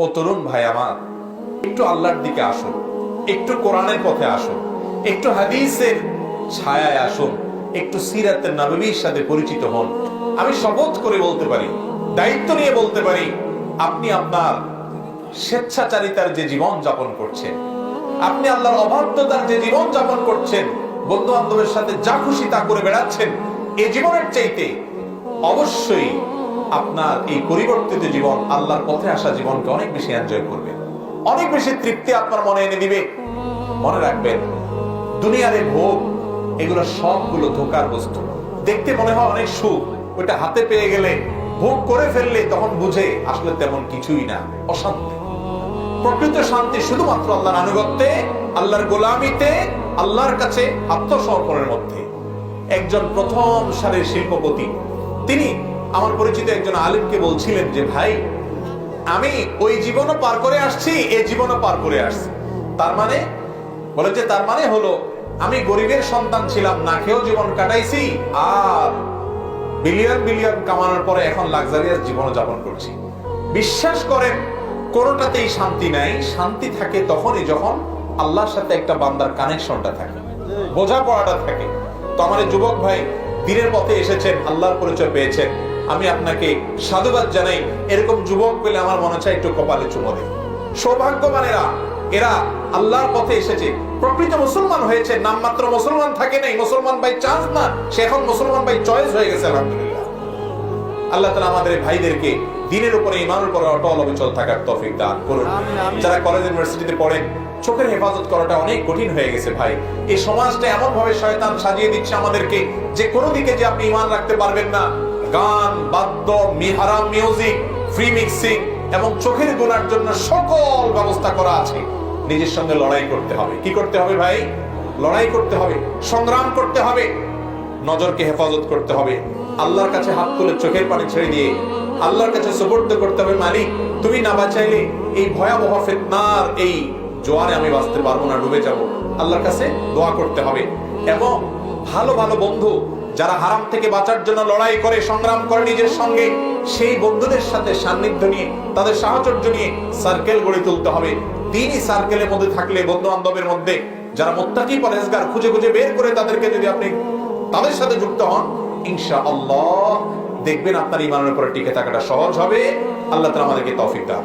ও তরুণ ভাই আমার, একটু আল্লাহর দিকে আসুন, একটু কোরআনের পথে আসুন, একটু হাদিসের ছায়ায় আসুন, একটু সিরাতের নবীর সাথে পরিচিত হন। আমি শপথ করে বলতে পারি, দায়িত্ব নিয়ে বলতে পারি, আপনি আপনার স্বেচ্ছাচারিতার যে জীবন যাপন করছেন, আপনি আল্লাহর অবাধ্যতার যে জীবন যাপন করছেন বন্ধু বান্ধবের সাথে যা খুশি তা করে বেড়াচ্ছেন এই জীবনের চাইতে অবশ্যই আপনার এই পরিবর্তিত জীবন আল্লাহর পথে আসা জীবনকে অনেক বেশি এনজয় করবে। অনেক বেশি তৃপ্তি আপনার মনে এনে দিবে। মনে রাখবেন, দুনিয়ার এই ভোগ, এগুলো সবগুলো ধোকার বস্তু। দেখতে মনে হয় অনেক সুখ ওইটা হাতে পেয়ে গেলে ভোগ করে ফেললে তখন বুঝে আসলে তেমন কিছুই না, অশান্তি। প্রকৃত শান্তি শুধুমাত্র আল্লাহর আনুগত্যে, আল্লাহর গোলামিতে, আল্লাহর কাছে আত্মসমর্পণের মধ্যে। একজন প্রথম সারের শিল্পপতি, তিনি আমার পরিচিত একজন আলিমকে বলছিলেন যে, ভাই, আমি ওই জীবনও পার করে আসছি এই জীবনও পার করে আসছি। তার মানে বলে যে, তার মানে হলো, আমি গরিবের সন্তান ছিলাম, না খেয়েও জীবন কাটাইছি, আর বিলিয়ন বিলিয়ন কামানোর পরে এখন লাক্সারিয়াস জীবন যাপন করছি। বিশ্বাস করেন, কোনোটাতেই শান্তি নাই। শান্তি থাকে তখনই যখন আল্লাহর সাথে একটা বান্দার কানেকশনটা থাকে, বোঝাপড়াটা থাকে। তো আমার যুবক ভাই, দিনের পথে এসেছেন, আল্লাহর পরিচয় পেয়েছেন। আমি আপনাকে সাধুবাদ জানাই। এরকম যুবক পেলে আমার মনে চায় একটু কপালে চুমো দেয়। সৌভাগ্যবানেরা এরা আল্লাহর পথে এসেছে। প্রকৃত মুসলমান হয়েছে নামমাত্র মুসলমান থাকে নাই। মুসলমান বাই চান্স না সে এখন মুসলমান বাই চয়েস হয়ে গেছে আলহামদুলিল্লাহ। আল্লাহ তালা আমাদের ভাইদেরকে দিনের উপরে ইমানের উপরে অটল অবিচল থাকার তফিক দান করুন। যারা কলেজ ইউনিভার্সিটিতে পড়েন চোখের হেফাজত করাটা অনেক কঠিন হয়ে গেছে ভাই। এই সমাজটা এমন ভাবে শয়তান সাজিয়ে দিচ্ছে আমাদেরকে যে কোনো দিকে যে আপনি ইমান রাখতে পারবেন না গান, বাদ্য, মিহারাম মিউজিক ফ্রি মিক্সিং এবং চোখের গুণার জন্য সকল ব্যবস্থা করা আছে। নিজের সঙ্গে লড়াই করতে হবে। কি করতে হবে ভাই? লড়াই করতে হবে। সংগ্রাম করতে হবে। নজরকে হেফাজত করতে হবে। আল্লাহর কাছে হাত তুলে চোখের পানি ছেড়ে দিয়ে আল্লাহর কাছে সুপর্দ করতে হবে, মালিক। তুমি না বাঁচাইলে এই ভয়াবহ ফিতনার, এই জোয়ারে আমি বাঁচতে পারব না, ডুবে যাব। আল্লাহর কাছে দোয়া করতে হবে। এবং ভালো ভালো বন্ধু যারা হারাম থেকে বাঁচার জন্য লড়াই করে, সংগ্রাম করে নিজের সঙ্গে, সেই বন্ধুদের সাথে সান্নিধ্য নিয়ে, তাদের সাহচর্য নিয়ে সার্কেল গড়ে তুলতে হবে। দিনই সার্কেলের মধ্যে থাকলে বন্ধু বান্ধবের মধ্যে যারা মোত্তাকি পরেজগার খুঁজে খুঁজে বের করে তাদেরকে যদি আপনি তাদের সাথে যুক্ত হন ইনশা আল্লাহ দেখবেন আপনার ইমানের উপরে টিকে থাকাটা সহজ হবে। আল্লাহ তালা আমাদেরকে তৌফিক করুন।